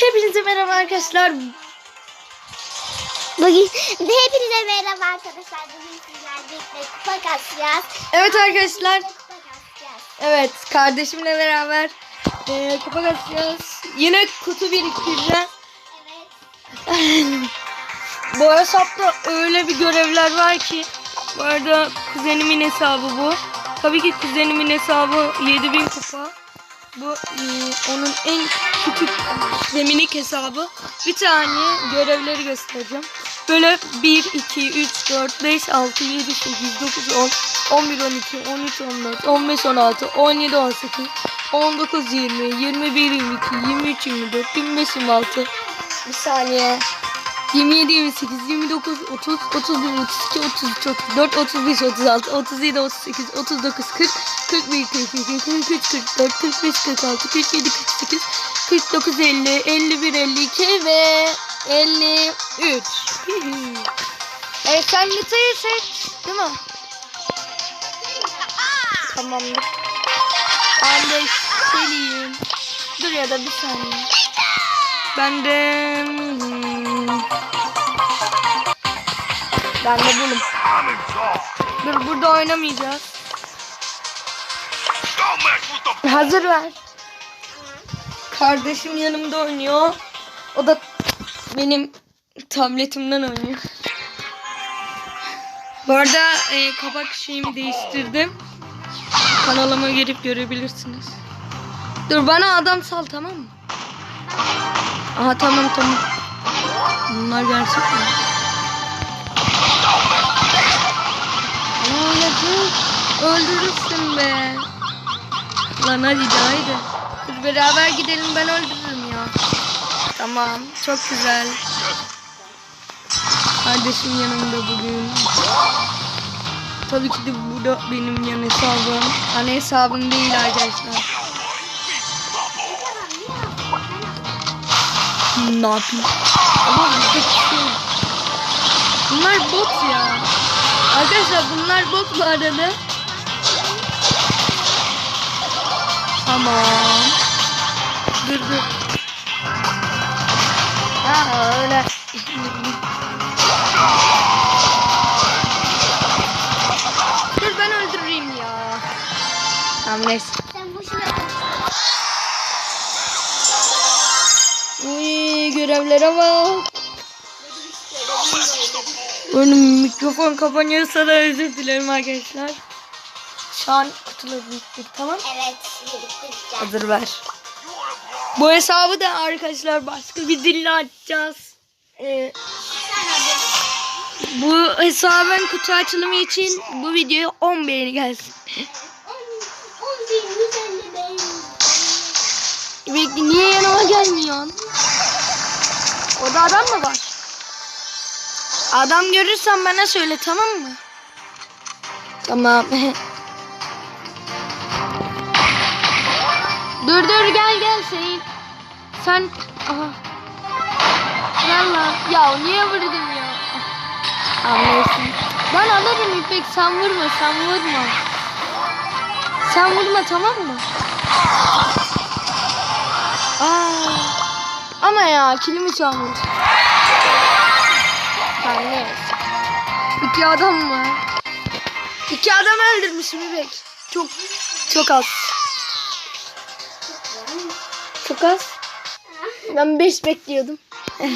Hepinize merhaba arkadaşlar. Bugün hepinize merhaba arkadaşlar. Bugün sizlerle birlikte kupa kasacağız. Evet arkadaşlar. Kupa kasacağız. Evet kardeşimle beraber e, kupa kasacağız. Yine kutu biriktireceğiz. Evet. Bu hesapta öyle bir görevler var ki. Bu arada kuzenimin hesabı bu. Tabii ki kuzenimin hesabı 7000 kupa. Bu e, onun en küçük ve minik hesabı. Bir tane görevleri göstereceğim. Böyle 1, 2, 3, 4, 5, 6, 7, 8, 9, 10, 11, 12, 13, 14, 15, 16, 17, 18, 19, 20, 21, 22, 23, 24, 25, 26. Bir saniye. 27, 28, 29, 30, 31, 32, 33, 34, 35, 36, 37, 38, 39, 40, 41, 42, 43, 44, 45, 46, 47, 48, 49, 50, 51, 52 ve 53. evet sen Lita'yı seç değil mi? Tamamdır. Ben de Selim. Dur ya da bir saniye. Ben de... Ben de bunum. Dur burada oynamayacağız. Hazır ver. Kardeşim yanımda oynuyor. O da benim tabletimden oynuyor. Bu arada e, kapak şeyimi değiştirdim. Kanalıma gelip görebilirsiniz. Dur bana adam sal tamam mı? Aha tamam tamam. Bunlar gerçek mi? Öldürürsün be. Lan hadi de haydi. Dur beraber gidelim ben öldürürüm ya. Tamam çok güzel. Kardeşim yanımda bugün. Tabii ki de bu da benim yan hesabım. Ana hesabım değil arkadaşlar. Ne yapayım? Yok. Bunlar bot ya. Arkadaşlar bunlar bot bu arada. Tamam. Dur dur. Ha öyle. dur ben öldüreyim ya. Tamam neyse. Sen boşuna Uy görevlere bak. Benim mikrofon kapanıyorsa da özür dilerim arkadaşlar. Şu an kutuları biriktir tamam. Evet. Hazır ver. Bu hesabı da arkadaşlar başka bir dille açacağız. Ee, bu hesabın kutu açılımı için bu videoya 10 beğeni gelsin. 10 bin 150 beğeni. Bekle niye yanıma gelmiyorsun? Orada adam mı var? Adam görürsen bana söyle tamam mı? Tamam. dur dur gel gel Seyit. Sen aha. Gel lan. Ya niye vurdum ya? Anlıyorsun. Ben alırım İpek sen vurma sen vurma. Sen vurma tamam mı? Aa, ama ya kilimi çalmış. Neyse. İki adam var. İki adam öldürmüşüm İpek. Çok çok az. Az. Ben beş bekliyordum.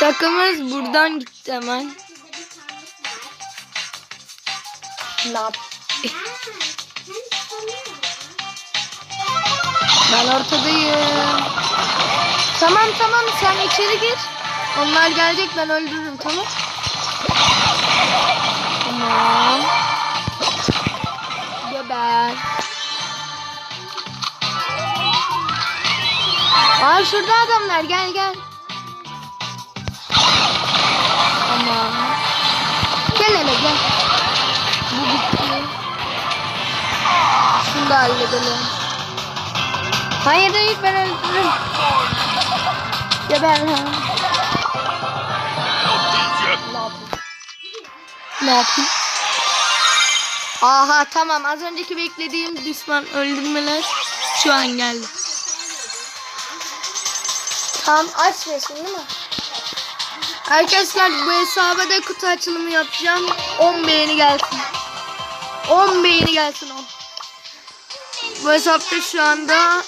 Takımız buradan gitti hemen. Yap? Ben ortadayım. Tamam tamam sen içeri gir. Onlar gelecek ben öldürürüm tamam. Tamam. Aa şurada adamlar gel gel. Tamam. Gel hele gel. Bu bitti. Şunu da halledelim. Hayır hayır ben öldürürüm. Ne yapayım? Ne yapayım? Aha tamam az önceki beklediğim düşman öldürmeler şu an geldi. Tam açmıyorsun değil mi? Arkadaşlar bu hesaba da kutu açılımı yapacağım. 10 beğeni gelsin. 10 beğeni gelsin 10. Bu hesapta şu anda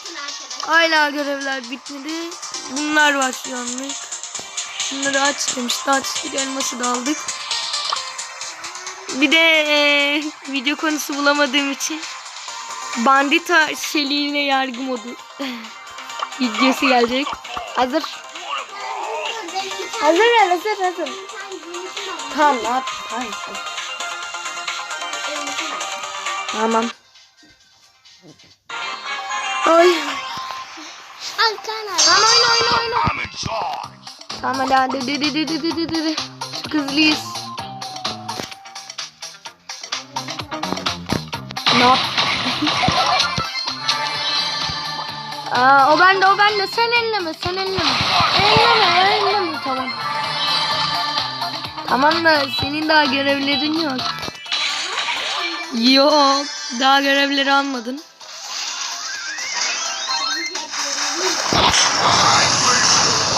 hala görevler bitmedi. Bunlar var şu anlık. Bunları aç demişti. Açtık elması da aldık. Bir de eee, video konusu bulamadığım için Bandita şeliğine yargı modu videosu gelecek. Hazır. Hazır gel hazır hazır. Tamam yap? Tamam. Tamam. Ay. Arkana. Tamam oyna oyna oyna. Tamam hadi hadi hadi hadi hadi hadi hadi. Çok hızlıyız. Ne yap? Aa, o bende o bende sen elleme sen elleme. Elleme elleme tamam. Tamam da senin daha görevlerin yok. Yok daha görevleri almadın.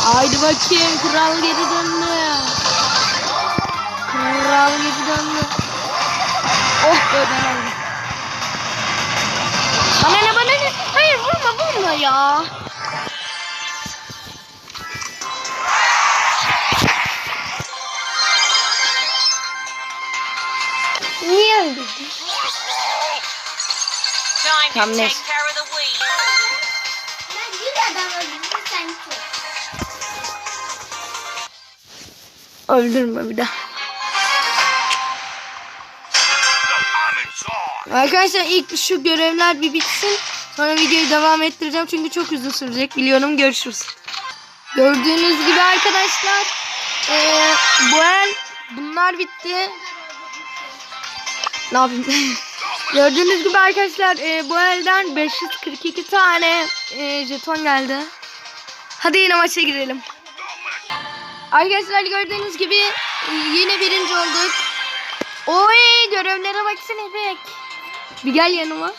Haydi bakayım kral geri döndü. Kral geri döndü. Oh be ben aldım. Bana ne? Hayır vurma ya. Niye öldürdün? Take neyse. Öldürme bir daha. Arkadaşlar ilk şu görevler bir bitsin. Sonra videoyu devam ettireceğim çünkü çok uzun sürecek. Biliyorum görüşürüz. Gördüğünüz gibi arkadaşlar eee, bu el bunlar bitti. Ne yapayım? Gördüğünüz gibi arkadaşlar eee, bu elden 542 tane eee, jeton geldi. Hadi yine maça girelim. Arkadaşlar gördüğünüz gibi e, yine birinci olduk. Oy görevlere baksana İpek. Bir gel yanıma.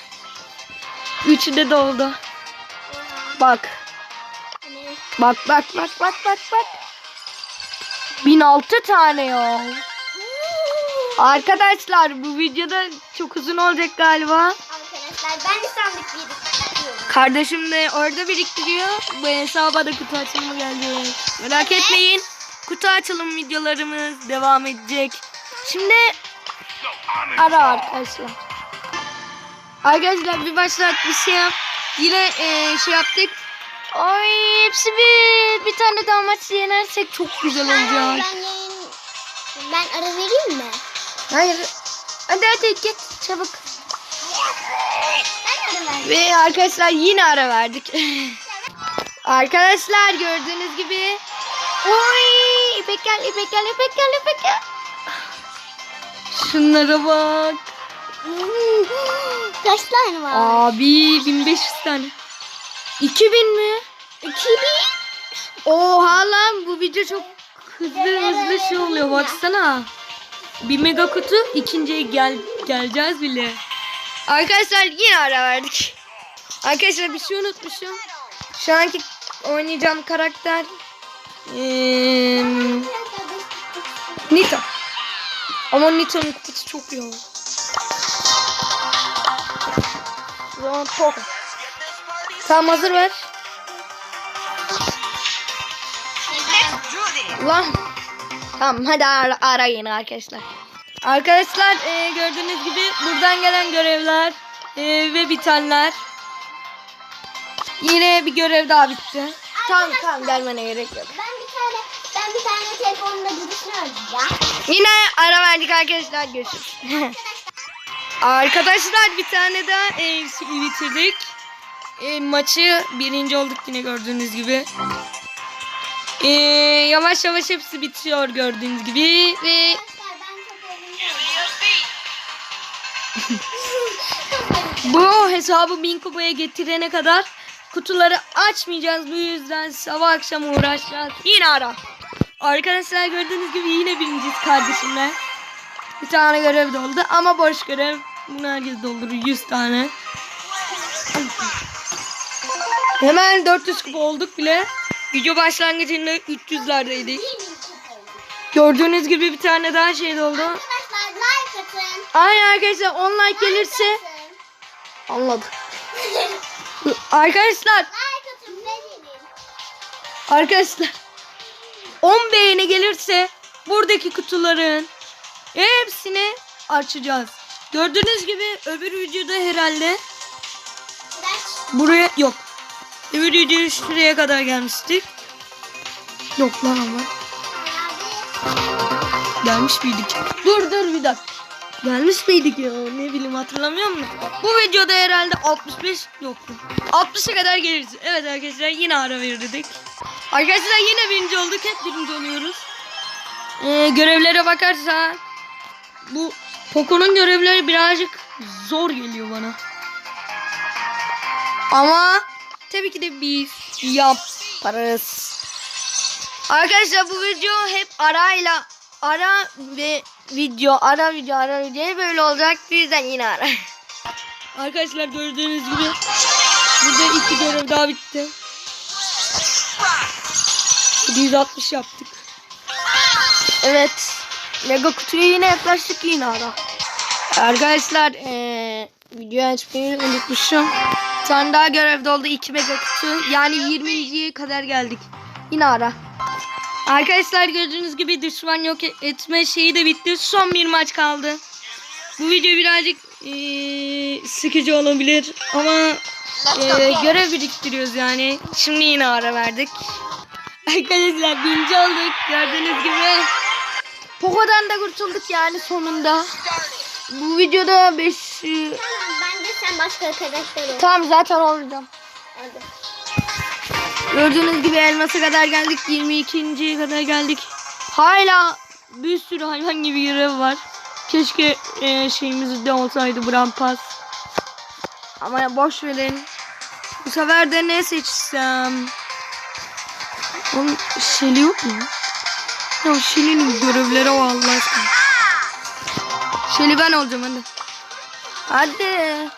Üçü de doldu. Bak. Bak bak bak bak bak bak. 1006 tane ya. Arkadaşlar bu videoda çok uzun olacak galiba. Arkadaşlar ben de sandık biriktiriyorum. Kardeşim de orada biriktiriyor. Bu hesaba da kutu açılımı gelecek. Merak etmeyin. Kutu açılım videolarımız devam edecek. Şimdi ara arkadaşlar. Arkadaşlar bir başlat bir şey yap. Yine eee, şey yaptık. Ay hepsi bir. Bir tane daha maç yenersek çok güzel Ben olacak. yayın... Ben ara vereyim mi? Hayır. Hadi hadi git çabuk. Ben. Ve arkadaşlar yine ara verdik. arkadaşlar gördüğünüz gibi. Oy İpek gel İpek gel İpek gel İpek gel. Şunlara bak. Kaç tane var? Abi 1500 tane. 2000 mi? 2000. Oha lan bu video çok hızlı hızlı şey oluyor baksana. Bir mega kutu ikinciye gel geleceğiz bile. Arkadaşlar yine ara verdik. Arkadaşlar bir şey unutmuşum. Şu anki oynayacağım karakter eee, Nita. Ama Nita'nın kutusu çok iyi. Zaman Poco. Tamam hazır ver. Lan. Tamam hadi ara, arayın arkadaşlar. Arkadaşlar e, gördüğünüz gibi buradan gelen görevler e, ve bitenler. Yine bir görev daha bitti. Tamam tamam gelmene gerek yok. Ben bir tane ben bir tane telefonla birisini arayacağım. Yine ara verdik arkadaşlar görüşürüz. Arkadaşlar bir tane daha e, bitirdik. E, maçı birinci olduk yine gördüğünüz gibi. E, yavaş yavaş hepsi bitiyor gördüğünüz gibi ve. Bu hesabı bin kupaya getirene kadar kutuları açmayacağız. Bu yüzden sabah akşam uğraşacağız. Yine ara. Arkadaşlar gördüğünüz gibi yine birinciyiz kardeşimle. Bir tane görev doldu ama boş görev. Bunu herkes doldurur 100 tane. Hemen 400 kupa olduk bile. Video başlangıcında 300'lerdeydik. Gördüğünüz gibi bir tane daha şey oldu. Arkadaşlar like atın. Aynen arkadaşlar 10 like gelirse anladım. Arkadaşlar arkadaşlar 10 beğeni gelirse buradaki kutuların hepsini açacağız. Gördüğünüz gibi öbür videoda herhalde buraya yok. Öbür videoda şuraya kadar gelmiştik. Yok lan ama. Gelmiş miydik? Dur dur bir dakika. Gelmiş miydik ya? Ne bileyim hatırlamıyor musun? Bu videoda herhalde 65 yoktu. 60'a kadar geliriz. Evet arkadaşlar yine ara verirdik. Arkadaşlar yine birinci olduk. Hep birinci oluyoruz. Ee, görevlere bakarsan bu Poco'nun görevleri birazcık zor geliyor bana. Ama tabii ki de biz yaparız. Arkadaşlar bu video hep arayla ara ve video ara video ara video böyle olacak. Bizden yine ara. Arkadaşlar gördüğünüz gibi burada iki görev daha bitti. 760 yaptık. Evet. Lego kutuya yine yaklaştık yine ara. Arkadaşlar eee video açmayı unutmuşum. Bir tane daha görevde oldu 2 mega kutu. Yani 20.ye kadar geldik. Yine ara. Arkadaşlar gördüğünüz gibi düşman yok etme şeyi de bitti. Son bir maç kaldı. Bu video birazcık eee, sıkıcı olabilir ama eee, görev biriktiriyoruz yani. Şimdi yine ara verdik. Arkadaşlar birinci olduk. Gördüğünüz gibi. Poco'dan da kurtulduk yani sonunda. Bu videoda 5 Tamam bence sen başka karakter ol. Tamam zaten olacağım. Hadi. Gördüğünüz gibi elmasa kadar geldik. 22. kadar geldik. Hala bir sürü hayvan gibi görev var. Keşke e, şeyimiz de olsaydı Brawl Pass. Ama boş verin. Bu sefer de ne seçsem? Onun Shelly yok mu? Ya Shelly'nin görevleri o Allah aşkına. Shelly ben olacağım hadi. Hadi.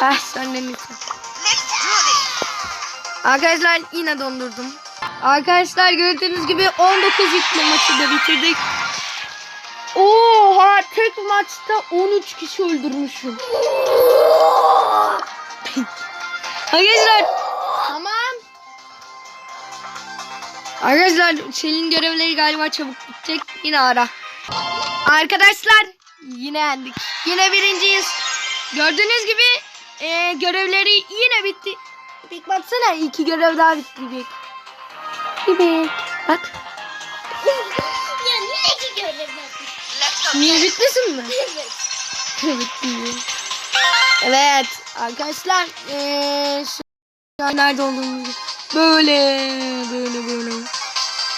Ah sen de lütfen. Arkadaşlar yine dondurdum. Arkadaşlar gördüğünüz gibi 19 yüklü maçı da bitirdik. Oha tek maçta 13 kişi öldürmüşüm. Arkadaşlar Arkadaşlar Şelin görevleri galiba çabuk bitecek. Yine ara. Arkadaşlar yine yendik. Yine birinciyiz. Gördüğünüz gibi e, görevleri yine bitti. Bir baksana iki görev daha bitti bir. Gibi. Bak. ya niye ki görev yapmış? Niye bitmesin mi? Evet. Bitti. evet arkadaşlar eee şu an nerede olduğumuzu Böyle böyle böyle.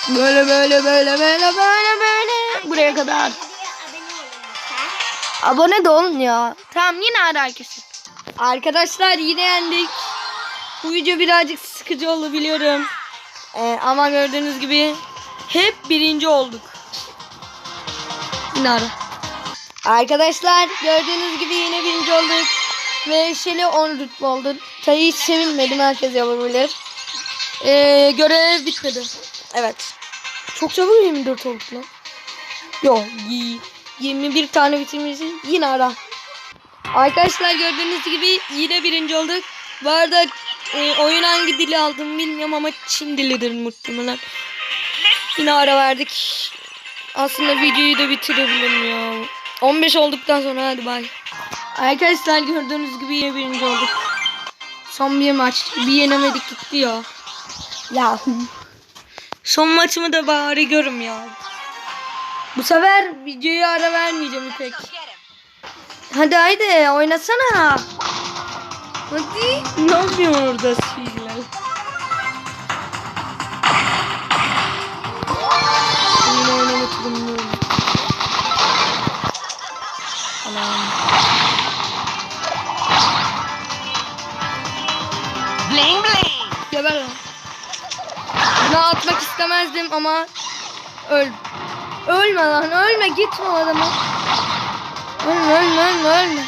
Böyle böyle böyle böyle böyle böyle. Buraya kadar. Abone de olun ya. Tamam yine ara herkesi. Arkadaşlar yine yendik. Bu video birazcık sıkıcı olabiliyorum. Ee, ama gördüğünüz gibi hep birinci olduk. Yine ara. Arkadaşlar gördüğünüz gibi yine birinci olduk. Ve Şeli 10 rütbe oldu. Çayı hiç sevinmedim herkes yapabilir. Ee, görev bitmedi. Evet. Çok çabuk 24 olduk lan. Yok y- 21 tane bitirmişiz. Yine ara. Arkadaşlar gördüğünüz gibi yine birinci olduk. Bu arada e, oyun hangi dili aldım bilmiyorum ama Çin dilidir muhtemelen. Yine ara verdik. Aslında videoyu da bitirebilirim ya. 15 olduktan sonra hadi bay. Arkadaşlar gördüğünüz gibi yine birinci olduk. Son bir maç. Bir yenemedik gitti ya. Ya. Son maçımı da bari görüm ya. Bu sefer videoya ara vermeyeceğim İpek. Hadi haydi oynasana. Hadi. Ne yapıyorsun orada şeyler? Yine bilmiyorum. Anam. Bling bling. Geber lan. Atmak istemezdim ama öl. Ölme lan ölme gitme o adamı. Ölme ölme ölme ölme.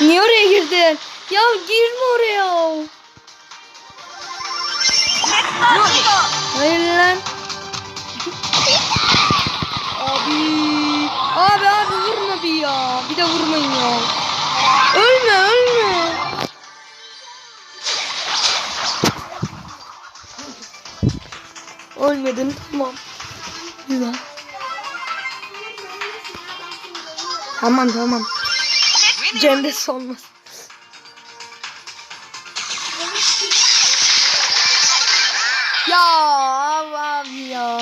Niye oraya girdin? Ya girme oraya. Hayır lan. Abi. Abi abi vurma bir ya. Bir de vurmayın ya. Ölme ölme. Ölmedin tamam. Güzel. Tamam tamam. Cem'de solmaz. Ya abi ya.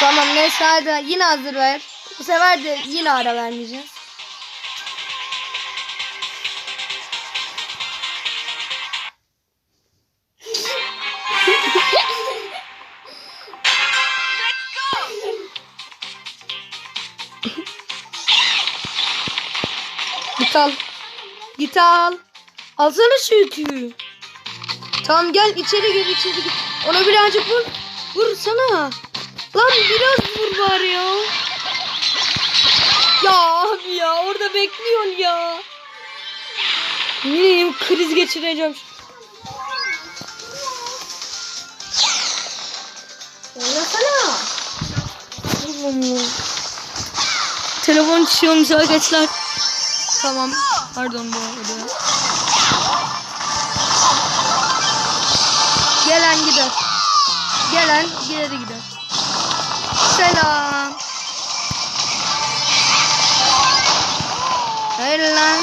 Tamam neyse hadi yine hazır ver. Bu sefer de yine ara vermeyeceğiz. Git al. Git al. Alsana şu yükü. Tamam gel içeri gir içeri gir. Ona birazcık vur. Vursana. Lan biraz vur var ya. Ya abi ya orada bekliyorsun ya. Ne bileyim kriz geçireceğim. Oynasana. Telefon düşüyormuş arkadaşlar. Tamam. Pardon bu arada. Gelen gider. Gelen geri gider. Selam. Hayır lan.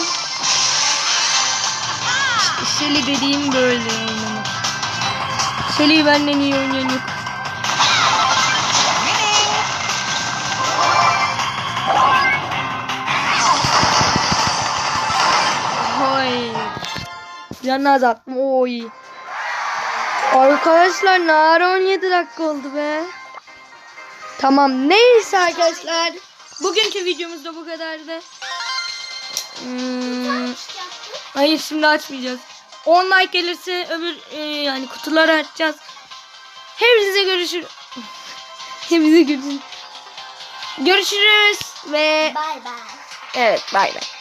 Shelly dediğim böyle oynamak. Shelly benden iyi oynayan. Canı azaltma. Oy. Arkadaşlar nara 17 dakika oldu be. Tamam neyse arkadaşlar. Bugünkü videomuz da bu kadardı. Hmm, hayır şimdi açmayacağız. 10 like gelirse öbür e, yani kutuları açacağız. Hepinize görüşür. Hepinize görüşürüz. Görüşürüz ve Bay bay. evet bay bay.